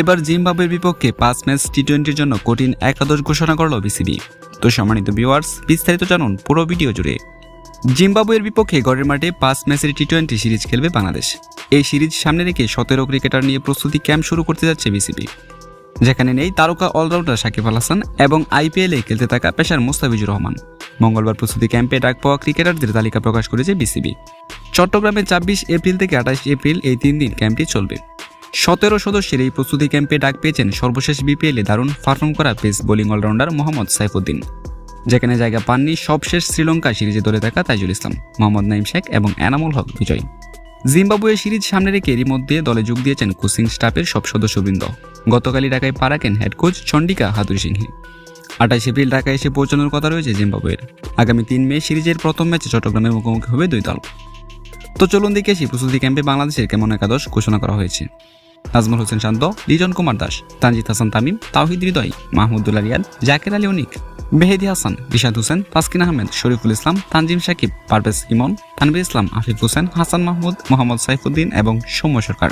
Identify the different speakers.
Speaker 1: এবার জিম্বাবুয়ের বিপক্ষে পাঁচ ম্যাচ টি টোয়েন্টির জন্য কঠিন একাদশ ঘোষণা করল বিসিবি। তো সম্মানিত ভিউয়ার্স বিস্তারিত জানুন পুরো ভিডিও জুড়ে। জিম্বাবুয়ের বিপক্ষে গড়ের মাঠে পাঁচ ম্যাচের টি টোয়েন্টি সিরিজ খেলবে বাংলাদেশ। এই সিরিজ সামনে রেখে সতেরো ক্রিকেটার নিয়ে প্রস্তুতি ক্যাম্প শুরু করতে যাচ্ছে বিসিবি। যেখানে নেই তারকা অলরাউন্ডার সাকিব আল হাসান এবং আইপিএলে খেলতে থাকা পেশার মুস্তাফিজুর রহমান। মঙ্গলবার প্রস্তুতি ক্যাম্পে ডাক পাওয়া ক্রিকেটারদের তালিকা প্রকাশ করেছে বিসিবি। চট্টগ্রামে ছাব্বিশ এপ্রিল থেকে আঠাশ এপ্রিল এই তিন দিন ক্যাম্পটি চলবে। সতেরো সদস্যের এই প্রস্তুতি ক্যাম্পে ডাক পেয়েছেন সর্বশেষ বিপিএলে দারুণ পারফর্ম করা pace bowling allrounder Mohammad Saifuddin. যেখানে জায়গা পাননি সবশেষ শ্রীলঙ্কা সিরিজে দলে থাকা তাইজুল ইসলাম, মোহাম্মদ নাইম শেখ এবং এনামুল হক বিজয়। জিম্বাবুয়ে সিরিজ সামনে রেখে এরই মধ্যে দলে যোগ দিয়েছেন কোচিং স্টাফের সব সদস্যবৃন্দ। গতকালই ঢাকায় পা রাখেন head coach Chandika Hathurusinghe. আঠাশ এপ্রিল ঢাকায় এসে পৌঁছানোর কথা রয়েছে জিম্বাবুয়ের। আগামী তিন মে সিরিজের প্রথম ম্যাচে চট্টগ্রামের মুখোমুখি হবে দুই দল। তো চলুন দেখে প্রস্তুতি ক্যাম্পে বাংলাদেশের কেমন একাদশ ঘোষণা করা হয়েছে। নাজমুল হোসেন শান্ত, লিজন কুমার দাস, তানজিদ হাসান তামিম, তাওহিদ হৃদয়, মাহমুদুল্লাহ রিয়াদ, জাকের আলী অনিক, মেহেদি হাসান, রিশাদ হোসেন, তাসকিন আহমেদ, শরীফুল ইসলাম, তানজিম সাকিব, পারভেজ ইমন, তানবির ইসলাম, আফিফ হোসেন, হাসান মাহমুদ, মোহাম্মদ সাইফুদ্দিন এবং সৌম্য সরকার।